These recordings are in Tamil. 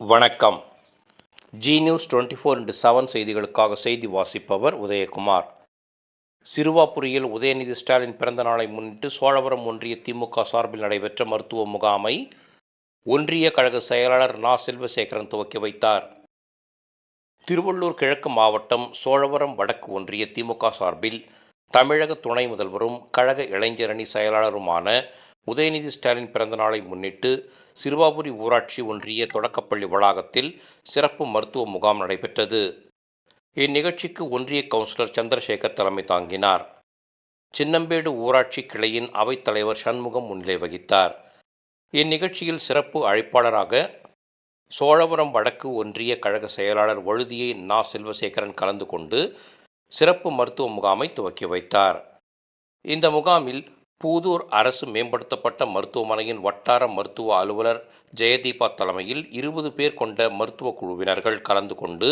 வணக்கம். Zee news twenty four into seven செய்திகளுக்காக செய்தி வாசிப்பவர் உதயகுமார். சிறுவாபுரியில் உதயநிதி ஸ்டாலின் பிறந்த நாளை முன்னிட்டு சோழவரம் ஒன்றிய திமுக சார்பில் நடைபெற்ற மருத்துவ முகாமை ஒன்றிய கழக செயலாளர் நா. செல்வசேகரன் துவக்கி வைத்தார். திருவள்ளூர் கிழக்கு மாவட்டம் சோழவரம் வடக்கு ஒன்றிய திமுக சார்பில் தமிழக துணை முதல்வரும் கழக இளைஞரணி செயலாளருமான உதயநிதி ஸ்டாலின் பிறந்த நாளை முன்னிட்டு சிறுவாபுரி ஊராட்சி ஒன்றிய தொடக்கப்பள்ளி வளாகத்தில் சிறப்பு மருத்துவ முகாம் நடைபெற்றது. இந்நிகழ்ச்சிக்கு ஒன்றிய கவுன்சிலர் சந்திரசேகர் தலைமை தாங்கினார். சின்னம்பேடு ஊராட்சி கிளையின் அவைத்தலைவர் சண்முகம் முன்னிலை வகித்தார். இந்நிகழ்ச்சியில் சிறப்பு அழைப்பாளராக சோழபுரம் வடக்கு ஒன்றிய கழக செயலாளர் வழுதியை நா. செல்வசேகரன் கலந்து கொண்டு சிறப்பு மருத்துவ முகாமை துவக்கி வைத்தார். இந்த முகாமில் பூதூர் அரசு மேம்படுத்தப்பட்ட மருத்துவமனையின் வட்டார மருத்துவ அலுவலர் ஜெயதீபா தலைமையில் இருபது பேர் கொண்ட மருத்துவ குழுவினர்கள் கலந்து கொண்டு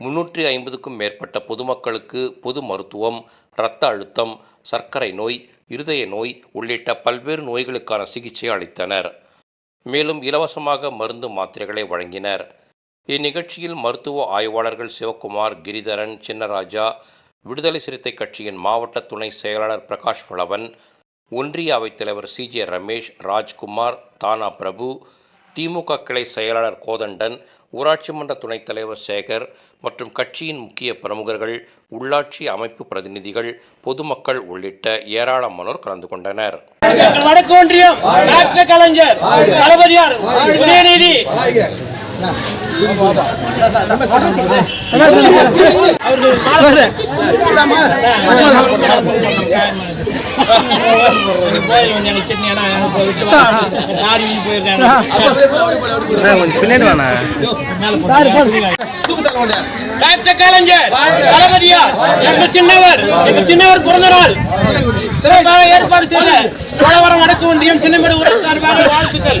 முன்னூற்றி ஐம்பதுக்கும் மேற்பட்ட பொதுமக்களுக்கு பொது மருத்துவம் இரத்த அழுத்தம் சர்க்கரை நோய் இருதய நோய் உள்ளிட்ட பல்வேறு நோய்களுக்கான சிகிச்சை அளித்தனர். மேலும் இலவசமாக மருந்து மாத்திரைகளை வழங்கினர். இந்நிகழ்ச்சியில் மருத்துவ ஆய்வாளர்கள் சிவக்குமார் கிரிதரன் சின்னராஜா விடுதலை சிறுத்தை கட்சியின் மாவட்ட துணை செயலாளர் பிரகாஷ் வளவன் ஒன்றிய அவைத்தலைவர் சி. ஜே. ரமேஷ் ராஜ்குமார் தானா பிரபு திமுக கிளை செயலாளர் கோதண்டன் ஊராட்சி மன்ற துணைத் தலைவர் சேகர் மற்றும் கட்சியின் முக்கிய பிரமுகர்கள் உள்ளாட்சி அமைப்பு பிரதிநிதிகள் பொதுமக்கள் உள்ளிட்ட ஏராளமானோர் கலந்து கொண்டனர். வடக்கு ஒன்றியம் டாக்டர் கலைஞர் தளபதியார் உதயநிதி. எனக்கு பின்னாடி டாக்டர் கலைஞர் தளபதியார் எங்க சின்னவர் எங்க சின்னவர் பிறந்த நாள் சிறப்பாக ஏற்பாடு செய்த கலவரம் நடக்கும் ஒன்றியம் சின்னமேடு ஊர் சார்பாக வாழ்த்துக்கள்.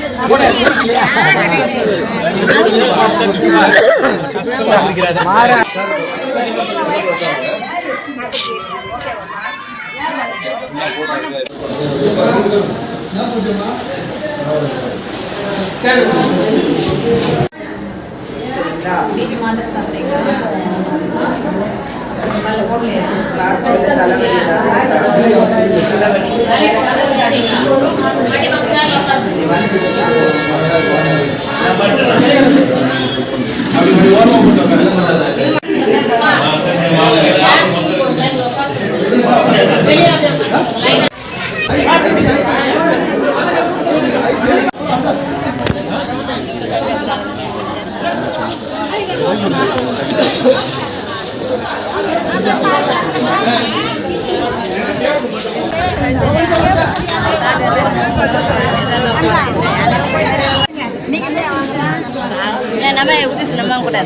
அங்க Hãy subscribe நம்ம உதிசி நம்ம கூட.